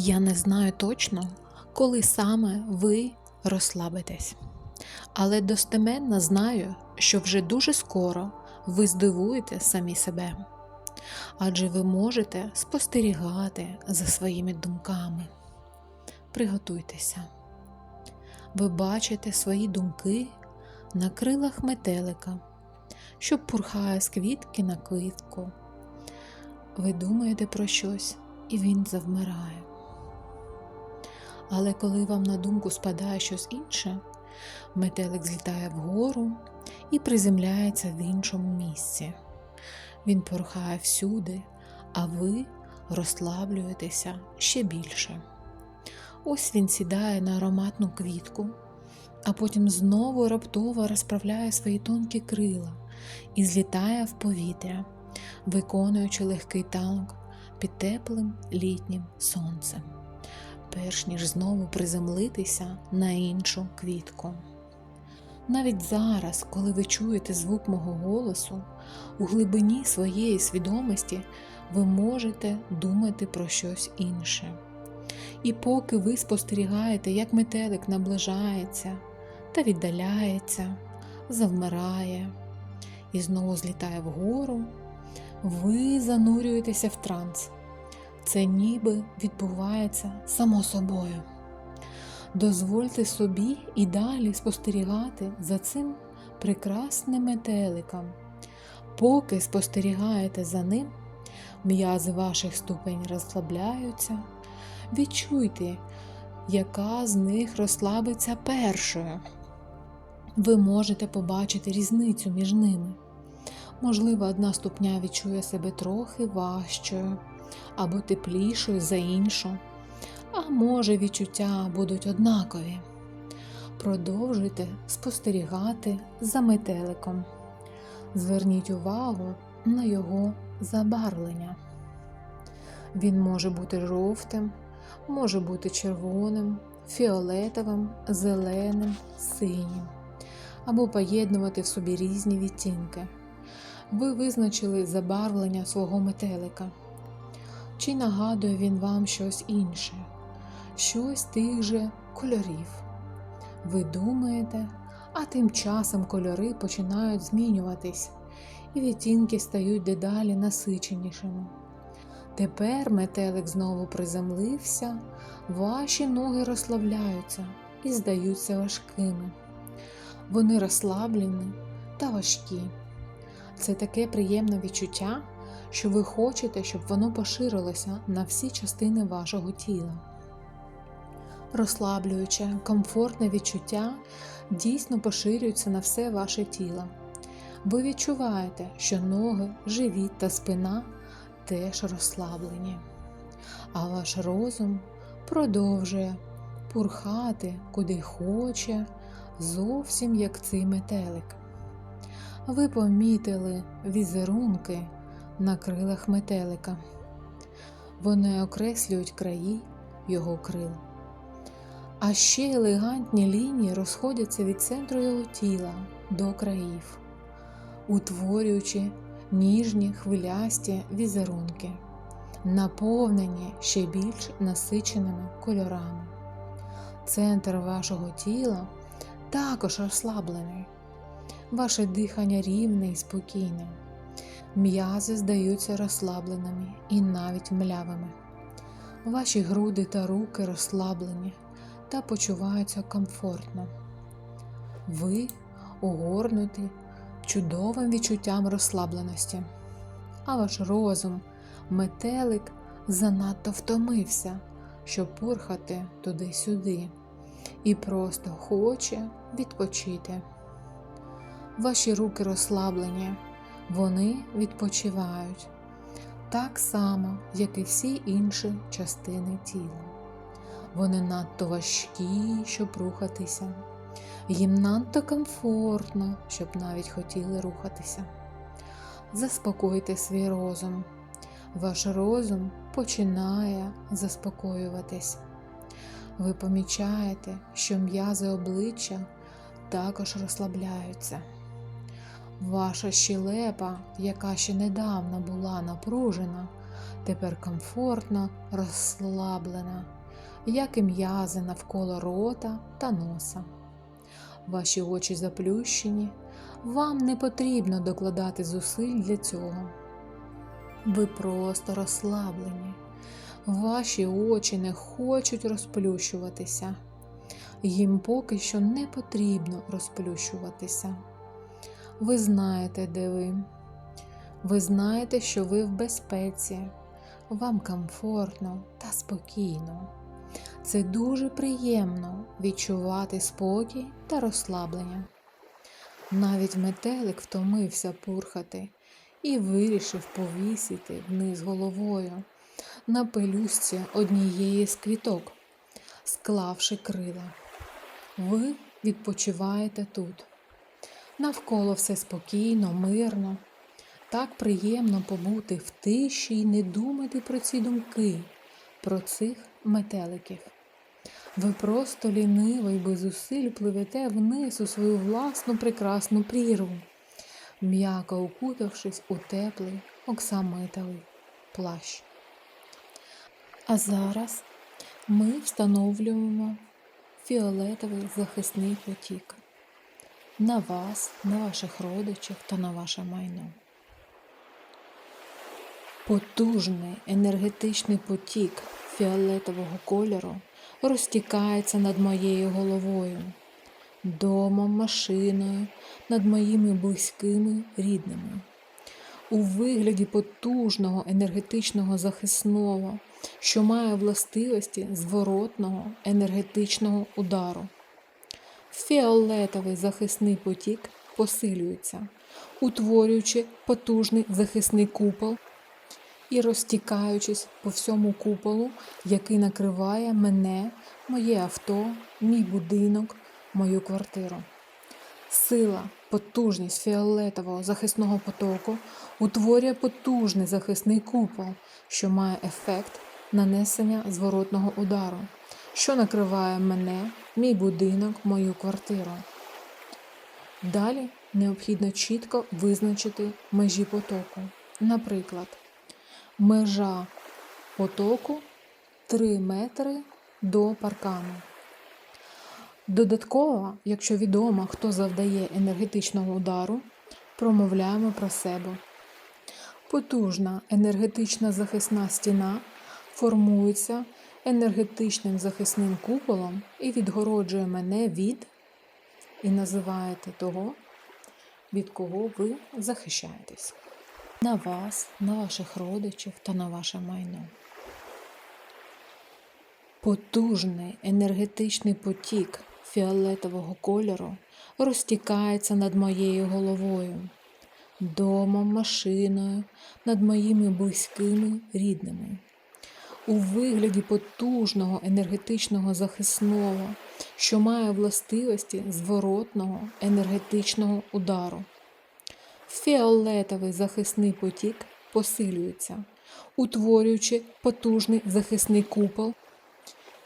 Я не знаю точно, коли саме ви розслабитесь, але достеменно знаю, що вже дуже скоро ви здивуєте самі себе, адже ви можете спостерігати за своїми думками. Приготуйтеся. Ви бачите свої думки на крилах метелика, що пурхає з квітки на квітку. Ви думаєте про щось, і він завмирає. Але коли вам на думку спадає щось інше, метелик злітає вгору і приземляється в іншому місці. Він порхає всюди, а ви розслаблюєтеся ще більше. Ось він сідає на ароматну квітку, а потім знову раптово розправляє свої тонкі крила і злітає в повітря, виконуючи легкий танок під теплим літнім сонцем, перш ніж знову приземлитися на іншу квітку. Навіть зараз, коли ви чуєте звук мого голосу, у глибині своєї свідомості ви можете думати про щось інше. І поки ви спостерігаєте, як метелик наближається та віддаляється, завмирає і знову злітає вгору, ви занурюєтеся в транс. Це ніби відбувається само собою. Дозвольте собі і далі спостерігати за цим прекрасним метеликом. Поки спостерігаєте за ним, м'язи ваших ступень розслабляються. Відчуйте, яка з них розслабиться першою. Ви можете побачити різницю між ними. Можливо, одна ступня відчує себе трохи важчою або теплішою за іншу, а може відчуття будуть однакові. Продовжуйте спостерігати за метеликом. Зверніть увагу на його забарвлення. Він може бути жовтим, може бути червоним, фіолетовим, зеленим, синім, або поєднувати в собі різні відтінки. Ви визначили забарвлення свого метелика. Чи нагадує він вам щось інше, щось тих же кольорів? Ви думаєте, а тим часом кольори починають змінюватись, і відтінки стають дедалі насиченішими. Тепер метелик знову приземлився, ваші ноги розслабляються і здаються важкими. Вони розслаблені та важкі. Це таке приємне відчуття, що ви хочете, щоб воно поширилося на всі частини вашого тіла. Розслаблююче, комфортне відчуття дійсно поширюється на все ваше тіло. Ви відчуваєте, що ноги, живіт та спина теж розслаблені, а ваш розум продовжує пурхати куди хоче, зовсім як цей метелик. Ви помітили візерунки на крилах метелика. Вони окреслюють краї його крил. А ще елегантні лінії розходяться від центру його тіла до країв, утворюючи ніжні хвилясті візерунки, наповнені ще більш насиченими кольорами. Центр вашого тіла також розслаблений, ваше дихання рівне і спокійне, м'язи здаються розслабленими і навіть млявими. Ваші груди та руки розслаблені та почуваються комфортно. Ви огорнуті чудовим відчуттям розслабленості, а ваш розум, метелик занадто втомився, щоб пурхати туди-сюди, і просто хоче відпочити. Ваші руки розслаблені, вони відпочивають так само, як і всі інші частини тіла. Вони надто важкі, щоб рухатися. Їм надто комфортно, щоб навіть хотіли рухатися. Заспокойте свій розум. Ваш розум починає заспокоюватись. Ви помічаєте, що м'язи обличчя також розслабляються. Ваша щелепа, яка ще недавно була напружена, тепер комфортно, розслаблена, як і м'язи навколо рота та носа. Ваші очі заплющені, вам не потрібно докладати зусиль для цього. Ви просто розслаблені. Ваші очі не хочуть розплющуватися. Їм поки що не потрібно розплющуватися. Ви знаєте, де ви. Ви знаєте, що ви в безпеці, вам комфортно та спокійно. Це дуже приємно відчувати спокій та розслаблення. Навіть метелик втомився пурхати і вирішив повісити вниз головою на пелюстці однієї з квіток, склавши крила. Ви відпочиваєте тут. Навколо все спокійно, мирно. Так приємно побути в тиші і не думати про ці думки, про цих метеликів. Ви просто ліниво і без зусиль пливете вниз у свою власну прекрасну прірву, м'яко укутавшись у теплий оксамитовий плащ. А зараз ми встановлюємо фіолетовий захисний потік на вас, на ваших родичів та на ваше майно. Потужний енергетичний потік фіолетового кольору розтікається над моєю головою, домом, машиною, над моїми близькими рідними. У вигляді потужного енергетичного захисного, що має властивості зворотного енергетичного удару. Фіолетовий захисний потік посилюється, утворюючи потужний захисний купол і розтікаючись по всьому куполу, який накриває мене, моє авто, мій будинок, мою квартиру. Сила, потужність фіолетового захисного потоку утворює потужний захисний купол, що має ефект нанесення зворотного удару, що накриває мене, мій будинок, мою квартиру. Далі необхідно чітко визначити межі потоку. Наприклад, Межа потоку 3 метри до паркану. Додатково, якщо відомо, хто завдає енергетичного удару, промовляємо про себе. Потужна енергетична захисна стіна формується енергетичним захисним куполом і відгороджує мене від і називаєте того, від кого ви захищаєтесь на вас, на ваших родичів та на ваше майно. Потужний енергетичний потік фіолетового кольору розтікається над моєю головою, домом, машиною, над моїми близькими рідними. У вигляді потужного енергетичного захисного, що має властивості зворотного енергетичного удару. Фіолетовий захисний потік посилюється, утворюючи потужний захисний купол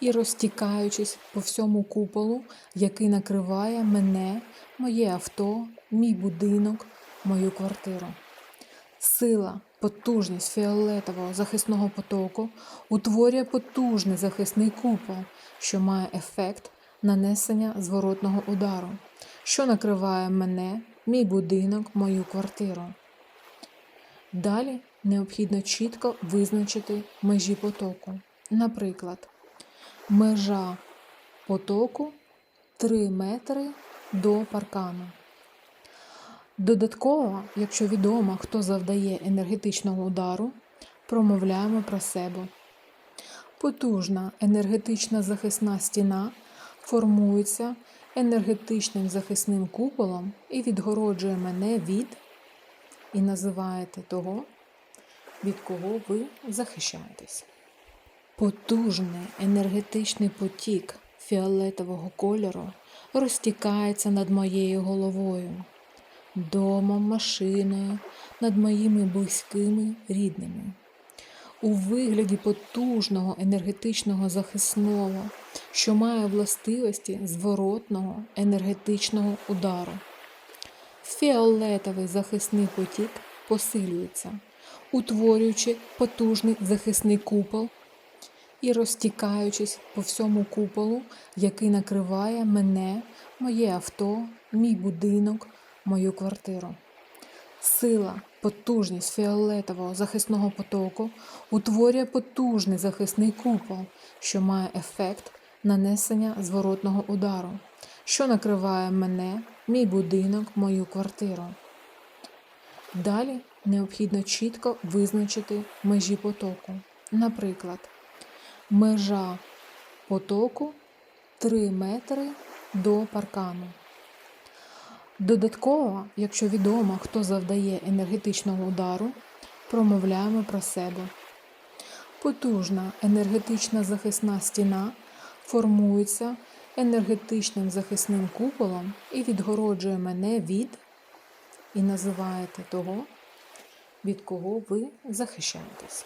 і розтікаючись по всьому куполу, який накриває мене, моє авто, мій будинок, мою квартиру. Сила, потужність фіолетового захисного потоку утворює потужний захисний купол, що має ефект нанесення зворотного удару, що накриває мене мій будинок, мою квартиру. Далі необхідно чітко визначити межі потоку. Наприклад, межа потоку 3 метри до паркану. Додатково, якщо відомо, хто завдає енергетичного удару, промовляємо про себе. Потужна енергетична захисна стіна формується енергетичним захисним куполом і відгороджує мене від і називаєте того, від кого ви захищаєтесь. Потужний енергетичний потік фіолетового кольору розтікається над моєю головою, домом, машиною, над моїми близькими рідними у вигляді потужного енергетичного захисного, що має властивості зворотного енергетичного удару. Фіолетовий захисний потік посилюється, утворюючи потужний захисний купол і розтікаючись по всьому куполу, який накриває мене, моє авто, мій будинок, мою квартиру. Сила, потужність фіолетового захисного потоку утворює потужний захисний купол, що має ефект нанесення зворотного удару, що накриває мене, мій будинок, мою квартиру. Далі необхідно чітко визначити межі потоку. Наприклад, межа потоку 3 метри до паркану. Додатково, якщо відомо, хто завдає енергетичного удару, промовляємо про себе. Потужна енергетична захисна стіна формується енергетичним захисним куполом і відгороджує мене від і називаєте того, від кого ви захищаєтесь.